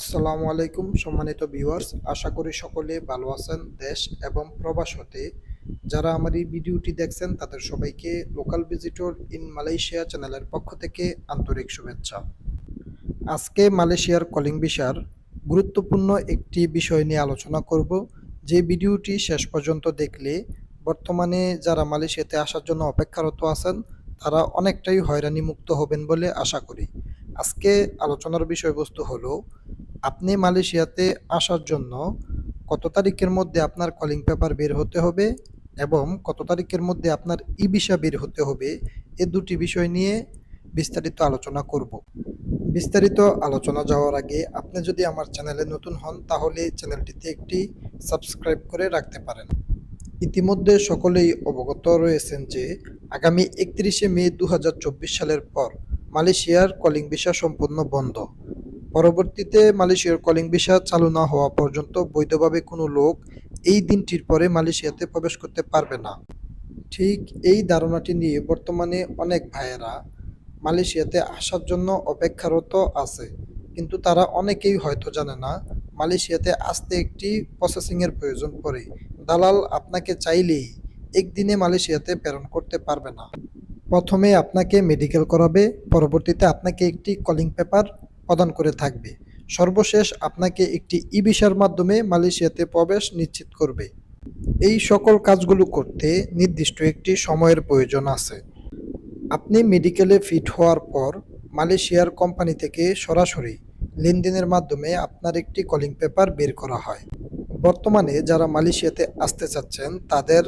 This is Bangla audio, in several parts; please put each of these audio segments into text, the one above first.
আসসালামু আলাইকুম, সম্মানিত ভিউয়ার্স আশা করি সকলে ভালো আছেন, দেশ এবং প্রবাস হতে। যারা আমার এই ভিডিওটি দেখছেন, তাদের সবাইকে লোকাল ভিজিটর ইন মালয়েশিয়া চ্যানেলের পক্ষ থেকে আন্তরিক শুভেচ্ছা। আজকে মালয়েশিয়ার কলিং ভিসার গুরুত্বপূর্ণ একটি বিষয় নিয়ে আলোচনা করব। যে ভিডিওটি শেষ পর্যন্ত দেখলে, বর্তমানে যারা মালয়েশিয়াতে আসার জন্য অপেক্ষারত আছেন, তারা অনেকটাই হয়রানি মুক্ত হবেন বলে আশা করি। আজকে আলোচনার বিষয়বস্তু হলো, আপনি মালয়েশিয়াতে আসার জন্য কত তারিখের মধ্যে আপনার কলিং পেপার বের হতে হবে এবং কত তারিখের মধ্যে আপনার ই ভিসা বের হতে হবে, এ দুটি বিষয় নিয়ে বিস্তারিত আলোচনা করব। বিস্তারিত আলোচনা যাওয়ার আগে আপনি যদি আমার চ্যানেলে নতুন হন, তাহলে চ্যানেলটিতে একটি সাবস্ক্রাইব করে রাখতে পারেন। ইতিমধ্যে সকলেই অবগত রয়েছেন যে, আগামী একত্রিশে মে দু হাজার চব্বিশ সালের পর মালয়েশিয়ার কলিং ভিসা সম্পূর্ণ বন্ধ। পরবর্তীতে মালয়েশিয়ার কলিং ভিসা চালু না হওয়া পর্যন্ত বৈধভাবে কোনো লোক এই দিনটির পরে মালয়েশিয়াতে প্রবেশ করতে পারবে না। ঠিক এই ধারণাটি নিয়ে বর্তমানে অনেক ভাইয়েরা মালয়েশিয়াতে আসার জন্য অপেক্ষারত আছে। কিন্তু তারা অনেকেই হয়তো জানে না, মালয়েশিয়াতে আসতে একটি প্রসেসিংয়ের প্রয়োজন পড়ে। দালাল আপনাকে চাইলেই একদিনে মালয়েশিয়াতে প্রেরণ করতে পারবে না। প্রথমে আপনাকে মেডিকেল করাবে, পরবর্তীতে আপনাকে একটি কলিং পেপার প্রদান করে থাকবে। সর্বশেষ আপনাকে একটি ই মাধ্যমে মালয়েশিয়াতে প্রবেশ নিশ্চিত করবে। এই সকল কাজগুলো করতে নির্দিষ্ট একটি সময়ের প্রয়োজন আছে। আপনি মেডিকেলে ফিট হওয়ার পর মালয়েশিয়ার কোম্পানি থেকে সরাসরি লেনদেনের মাধ্যমে আপনার একটি কলিং পেপার বের করা হয়। বর্তমানে যারা মালয়েশিয়াতে আসতে চাচ্ছেন, তাদের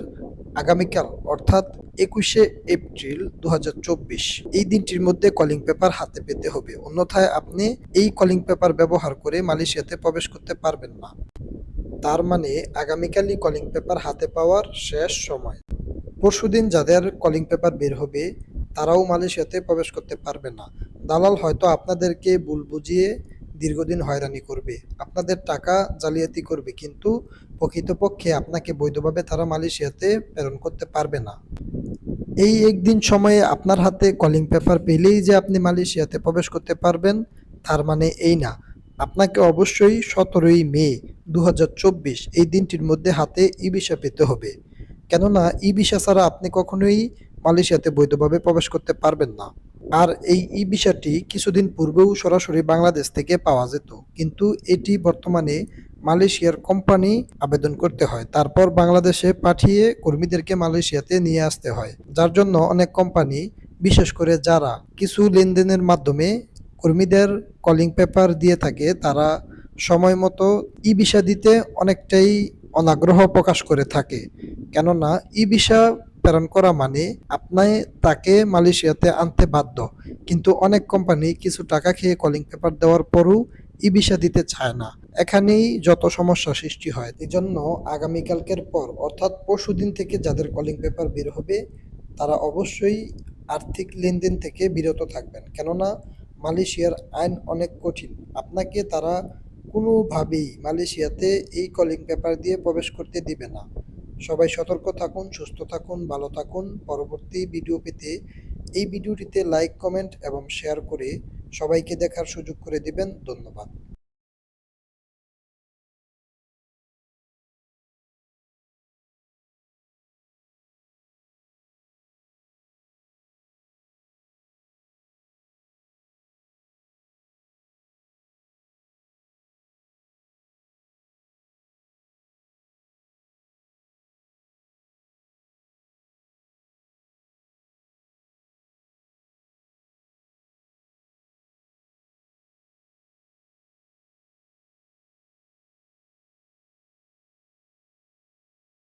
আগামীকাল, অর্থাৎ একুশে এপ্রিল দু হাজার চব্বিশ। এই দিনটির মধ্যে কলিং পেপার হাতে পেতে হবে। অন্যথায় আপনি এই কলিং পেপার ব্যবহার করে মালয়েশিয়াতে প্রবেশ করতে পারবেন না। তার মানে আগামীকালই কলিং পেপার হাতে পাওয়ার শেষ সময়। পরশুদিন যাদের কলিং পেপার বের হবে, তারাও মালয়েশিয়াতে প্রবেশ করতে পারবে না। দালাল হয়তো আপনাদেরকে ভুল বুঝিয়ে দীর্ঘদিন হয়রানি করবে, আপনাদের টাকা জালিয়াতি করবে, কিন্তু প্রকৃতপক্ষে আপনাকে বৈধভাবে তারা মালয়েশিয়াতে প্রেরণ করতে পারবে না। এই একদিন সময়ে আপনার হাতে কলিং পেপার পেলেই যে আপনি মালয়েশিয়াতে প্রবেশ করতে পারবেন, তার মানে এই না। আপনাকে অবশ্যই সতেরোই মে দু হাজার চব্বিশ এই দিনটির মধ্যে হাতে ই ভিসা পেতে হবে। কেননা ই ভিসা ছাড়া আপনি কখনোই মালয়েশিয়াতে বৈধভাবে প্রবেশ করতে পারবেন না। আর এই ই ভিসাটি কিছুদিন পূর্বেও সরাসরি বাংলাদেশ থেকে পাওয়া যেত। কিন্তু এটি বর্তমানে মালয়েশিয়ার কোম্পানি আবেদন করতে হয়। তারপর বাংলাদেশে পাঠিয়ে কর্মীদেরকে মালয়েশিয়াতে নিয়ে আসতে হয়। যার জন্য অনেক কোম্পানি, বিশেষ করে যারা কিছু লেনদেনের মাধ্যমে কর্মীদের কলিং পেপার দিয়ে থাকে, তারা সময় মতো ই ভিসা দিতে অনেকটাই অনাগ্রহ প্রকাশ করে থাকে। কেননা, ই ভিসা প্রেরণ করা মানে আপনি তাকে মালয়েশিয়াতে আনতে বাধ্য। কিন্তু অনেক কোম্পানি কিছু টাকা খেয়ে কলিং পেপার দেওয়ার পরও ই ভিসা দিতে চায় না। এখানেই যত সমস্যা সৃষ্টি হয় এই জন্য আগামীকালকের পর, অর্থাৎ পরশু দিন থেকে যাদের কলিং পেপার বের হবে, তারা অবশ্যই আর্থিক লেনদেন থেকে বিরত থাকবেন। কেননা মালয়েশিয়ার আইন অনেক কঠিন। আপনাকে তারা কোনোভাবেই মালয়েশিয়াতে এই কলিং পেপার দিয়ে প্রবেশ করতে দিবে না। সবাই সতর্ক থাকুন, সুস্থ থাকুন, ভালো থাকুন। পরবর্তী ভিডিও পেতে এই ভিডিওটিতে লাইক কমেন্ট এবং শেয়ার করে সবাইকে দেখার সুযোগ করে দিবেন। ধন্যবাদ।